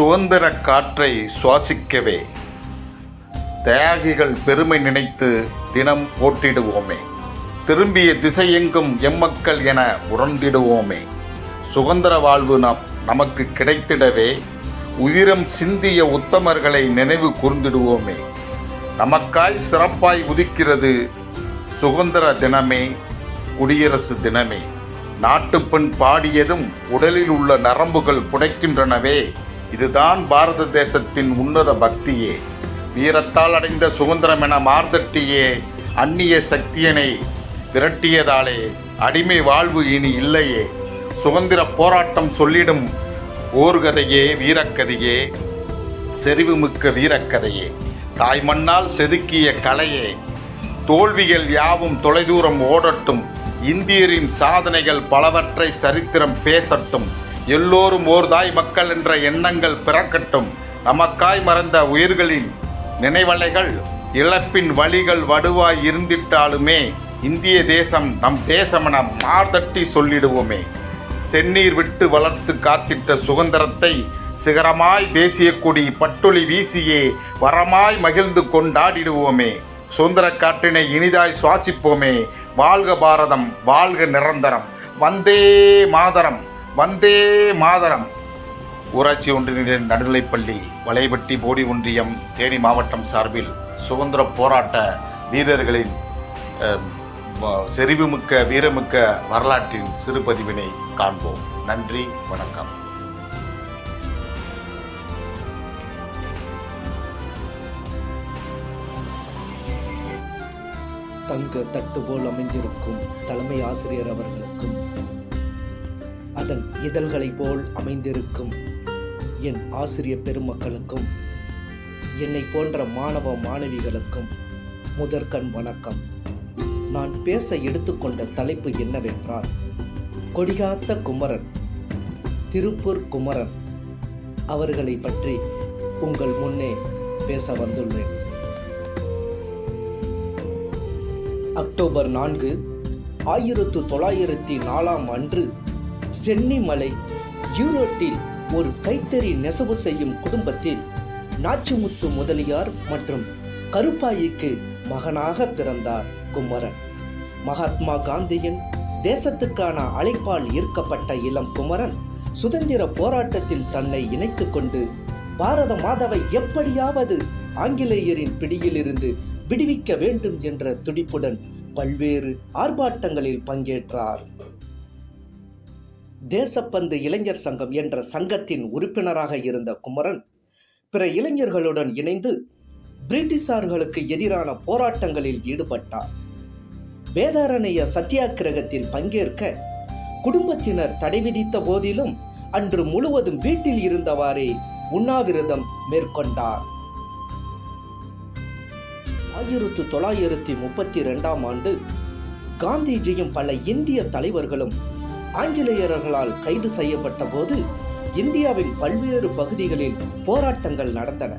சுதந்திர காற்றை சுவாசிக்கவே தியாகிகள் பெருமை நினைத்து தினம் போட்டிடுவோமே. திரும்பிய திசையெங்கும் எம்மக்கள் என உணர்ந்திடுவோமே சுதந்திர வாழ்வு நம் நமக்கு கிடைத்திடவே உயிரம் சிந்திய உத்தமர்களை நினைவு கூர்ந்திடுவோமே. நமக்காய் சிறப்பாய் உதிக்கிறது சுதந்திர தினமே குடியரசு தினமே. நாட்டுப்பெண் பாடியதும் உடலில் உள்ள நரம்புகள் புடைக்கின்றனவே. இதுதான் பாரத தேசத்தின் உன்னத பக்தியே. வீரத்தால் அடைந்த சுதந்திரம் என மார்தட்டியே. அந்நிய சக்தியனை விரட்டியதாலே அடிமை வாழ்வு இனி இல்லையே. சுதந்திர போராட்டம் சொல்லிடும் ஓர்கதையே வீரக்கதையே. செறிவுமிக்க வீரக்கதையே. தாய் மண்ணால் செதுக்கிய கலையே. தோல்விகள் யாவும் தொலைதூரம் ஓடட்டும். இந்தியரின் சாதனைகள் பலவற்றை சரித்திரம் பேசட்டும். எல்லோரும் ஓர்தாய் மக்கள் என்ற எண்ணங்கள் பிறக்கட்டும். நமக்காய் மறந்த உயிர்களின் நினைவலைகள் இழப்பின் வழிகள் வடுவாய் இருந்திட்டாலுமே இந்திய தேசம் நம் தேசமென மார்தட்டி சொல்லிடுவோமே. செந்நீர் விட்டு வளர்த்து காத்திட்ட சுதந்திரத்தை சிகரமாய் தேசிய கொடி பட்டொளி வீசியே வரமாய் மகிழ்ந்து கொண்டாடிடுவோமே. சுதந்திர காற்றினை இனிதாய் சுவாசிப்போமே. வாழ்க பாரதம் வாழ்க நிரந்தரம். வந்தே மாதரம். வந்தே மாதரம். ஊராட்சி ஒன்றிய நடுநிலைப்பள்ளி வலைபட்டி போடி ஒன்றியம் தேனி மாவட்டம் சார்பில் சுதந்திர போராட்ட வீரர்களின் வ- செறிவுமிக்க வீரமிக்க வரலாற்றின் சிறுபதிவினை காண்போம். நன்றி வணக்கம். தங்க தட்டு போல் அமைந்திருக்கும் தலைமை ஆசிரியர் அவர்களுக்கும் அதன் இதழ்களைப் போல் அமைந்திருக்கும். என் ஆசிரியர் பெருமக்களுக்கும் என்னை போன்ற மாணவ மாணவிகளுக்கும் முதற்கண் வணக்கம். நான் பேச எடுத்துக்கொண்ட தலைப்பு என்னவென்றால் கொடிகாத்த குமரன் திருப்பூர் குமரன் அவர்களை பற்றி உங்கள் முன்னே பேச வந்துள்ளேன். அக்டோபர் நான்கு ஆயிரத்து தொள்ளாயிரத்தி நாலாம் அன்று சென்னிமலை யூரோட்டில் ஒரு கைத்தறி நெசவு செய்யும் குடும்பத்தில் நாச்சிமுத்து முதலியார் மற்றும் கருப்பாயிக்கு மகனாக பிறந்தார் குமரன். மகாத்மா காந்தியின் தேசத்துக்கான அழைப்பால் ஈர்க்கப்பட்ட இளம் குமரன் சுதந்திர போராட்டத்தில் தன்னை இணைத்து கொண்டு பாரத மாதாவை எப்படியாவது ஆங்கிலேயரின் பிடியிலிருந்து விடுவிக்க வேண்டும் என்ற துடிப்புடன் பல்வேறு ஆர்ப்பாட்டங்களில் பங்கேற்றார். தேசப்பந்து இளைஞர் சங்கம் என்ற சங்கத்தின் உறுப்பினராக இருந்த குமரன் பிற இளைஞர்களுடன் இணைந்து பிரிட்டிஷார்களுக்கு எதிரான போராட்டங்களில் ஈடுபட்டார். வேதாரண்ய சத்தியாகிரகத்தில் பங்கேற்க குடும்பத்தினர் தடை விதித்த போதிலும் அன்று முழுவதும் வீட்டில் இருந்தவாறே உண்ணாவிரதம் மேற்கொண்டார். ஆயிரத்து தொள்ளாயிரத்தி முப்பத்தி ரெண்டாம் ஆண்டு காந்திஜியும் பல இந்திய தலைவர்களும் ஆங்கிலேயர்களால் கைது செய்யப்பட்ட போது இந்தியாவின் பல்வேறு பகுதிகளில் போராட்டங்கள் நடந்தன.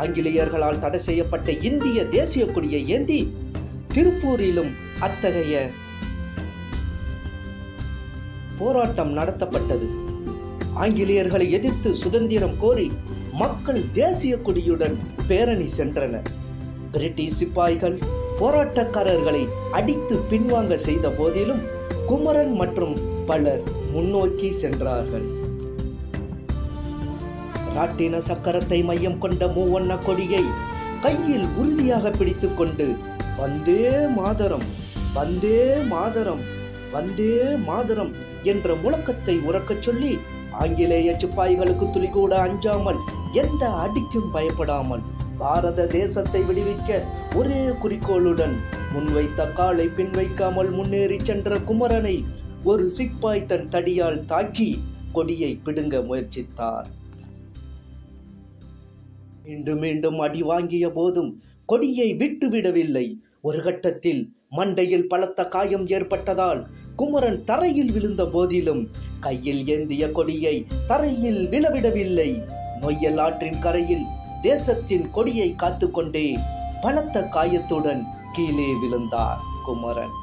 ஆங்கிலேயர்களால் தடை செய்யப்பட்ட இந்திய தேசிய கொடியை ஏந்தி திருப்பூரிலும் அத்தகைய போராட்டம் நடத்தப்பட்டது. ஆங்கிலேயர்களை எதிர்த்து சுதந்திரம் கோரி மக்கள் தேசிய கொடியுடன் பேரணி சென்றனர். பிரிட்டிஷ் சிப்பாய்கள் போராட்டக்காரர்களை அடித்து பின்வாங்க செய்த போதிலும் குமரன் மற்றும் பலர் முன்னோக்கி சென்றார்கள். ராட்டின சக்கரத்தை மையம் கொண்ட மூவண்ண கொடியை கையில் உறுதியாக பிடித்துக்கொண்டு வந்தே மாதரம் வந்தே மாதரம் வந்தே மாதரம் என்ற முழக்கத்தை உறக்கச் சொல்லி ஆங்கிலேய சிப்பாய்களுக்கு துளி கூட அஞ்சாமல் எந்த அடிக்கும் பயப்படாமல் பாரத தேசத்தை விடுவிக்க ஒரே குறிக்கோளுடன் முன்வைத்த காலை பின் வைக்காமல் முன்னேறி சென்ற குமரனை ஒரு சிப்பாய் தன் தடியால் தாக்கி கொடியை பிடுங்க முயற்சித்தார். மீண்டும் மீண்டும் அடி வாங்கிய போதும் கொடியை விட்டுவிடவில்லை. ஒரு கட்டத்தில் மண்டையில் பலத்த காயம் ஏற்பட்டதால் குமரன் தரையில் விழுந்த போதிலும் கையில் ஏந்திய கொடியை தரையில் விழவிடவில்லை. நொய்யல் ஆற்றின் கரையில் தேசத்தின் கொடியை காத்துக்கொண்டே பலத்த காயத்துடன் கீழே விழுந்தார் குமரன்.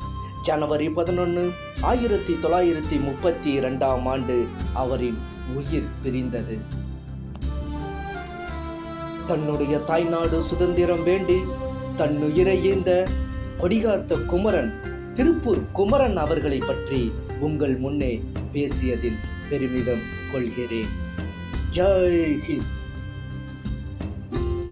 ஜனவரி பதினொன்று ஆயிரத்தி தொள்ளாயிரத்தி முப்பத்தி இரண்டாம் ஆண்டு அவரின் உயிர் பிரிந்தது. தன்னுடைய தாய்நாடு சுதந்திரம் வேண்டி தன்னுயிரை ஏந்த கொடிகாத்த குமரன் திருப்பூர் குமரன் அவர்களை பற்றி உங்கள் முன்னே பேசியதில் பெருமிதம் கொள்கிறேன். ஜெய் ஹிந்த்!